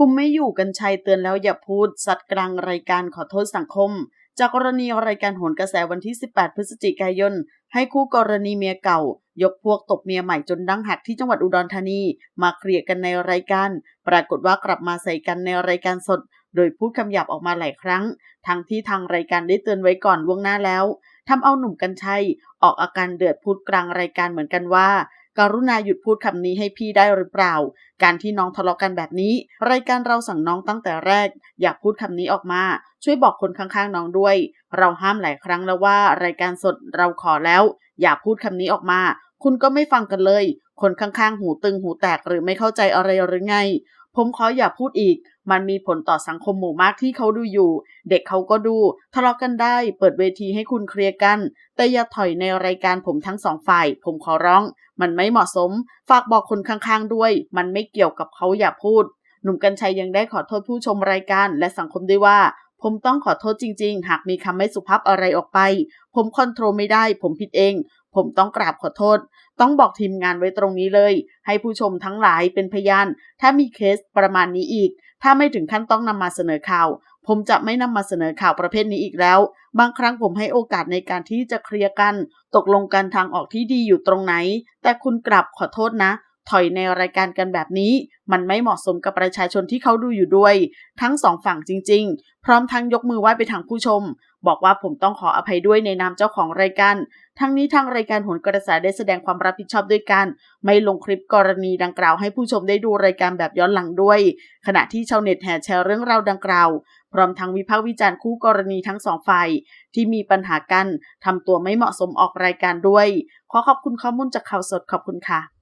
คุมไม่อยู่กันชัยเตือนแล้วอย่าพูด สัตว์กลางรายการขอโทษสังคม จากกรณีรายการโหนกระแสวันที่ 18 พฤศจิกายน ให้คู่กรณีเมียเก่า ยกพวกตบเมียใหม่จนดังหักที่จังหวัดอุดรธานี มาเคลียร์กันในรายการ ปรากฏว่ากลับมาใส่กันในรายการสด โดยพูดคำหยาบออกมาหลายครั้ง ทั้งที่ทางรายการได้เตือนไว้ก่อนล่วงหน้าแล้วทำเอาหนุ่มกัญชัย ออกอาการเดือดพูดกลางรายการเหมือนกันว่า การุณาหยุดพูดคำนี้ให้พี่ได้หรือเปล่า การที่น้องทะเลาะกันแบบนี้ รายการเราสั่งน้องตั้งแต่แรก อย่าพูดคำนี้ออกมา ช่วยบอกคนข้างๆน้องด้วย เราห้ามหลายครั้งแล้วว่า รายการสดเราขอแล้ว อย่าพูดคำนี้ออกมา คุณก็ไม่ฟังกันเลย คนข้างๆ หูตึงหูแตกหรือไม่เข้าใจอะไรหรือไง ผมขออย่าพูดอีก มันมีผลต่อสังคมหมู่มากที่เขาดูอยู่ เด็กเขาก็ดู ทะเลาะกันได้ เปิดเวทีให้คุณเคลียร์กัน แต่อย่าถอยในรายการผมทั้งสองฝ่าย ผมขอร้อง มันไม่เหมาะสม ฝากบอกคนข้างๆด้วย มันไม่เกี่ยวกับเขาอย่าพูด หนุ่มกัญชัยยังได้ขอโทษผู้ชมรายการและสังคมด้วยว่า ผมต้องขอโทษจริง ๆ หากมีคำไม่สุภาพอะไรออกไป ผมคอนโทรลไม่ได้ ผมผิดเอง ผมต้องกราบขอโทษ ต้องบอกทีมงานไว้ตรงนี้เลย ให้ผู้ชมทั้งหลายเป็นพยาน ถ้ามีเคสประมาณนี้อีก ถ้าไม่ถึงขั้นต้องนำมาเสนอข่าว ผมจะไม่นำมาเสนอข่าวประเภทนี้อีกแล้ว บางครั้งผมให้โอกาสในการที่จะเคลียร์กัน ตกลงกันทางออกที่ดีอยู่ตรงไหน แต่คุณกลับขอโทษนะ ถอยในรายการกันแบบนี้ มันไม่เหมาะสมกับประชาชนที่เขาดูอยู่ด้วย ทั้งสองฝั่งจริง ๆ พร้อมทั้งยกมือไหว้ไปทางผู้ชม บอกว่าผมต้องขออภัยด้วยในนามเจ้าของรายการ ทั้งนี้ทางรายการหนกระแสได้แสดงความรับผิดชอบด้วยกันไม่ลงคลิปกรณีดังกล่าวให้ผู้ชมได้ดูรายการแบบย้อนหลังด้วย ขณะที่ชาวเน็ตแห่แชร์เรื่องราวดังกล่าวพร้อมทั้งวิพากษ์วิจารณ์คู่กรณีทั้งสองฝ่ายที่มีปัญหากันทำตัวไม่เหมาะสมออกรายการด้วย ขอขอบคุณข้อมูลจากข่าวสดขอบคุณค่ะ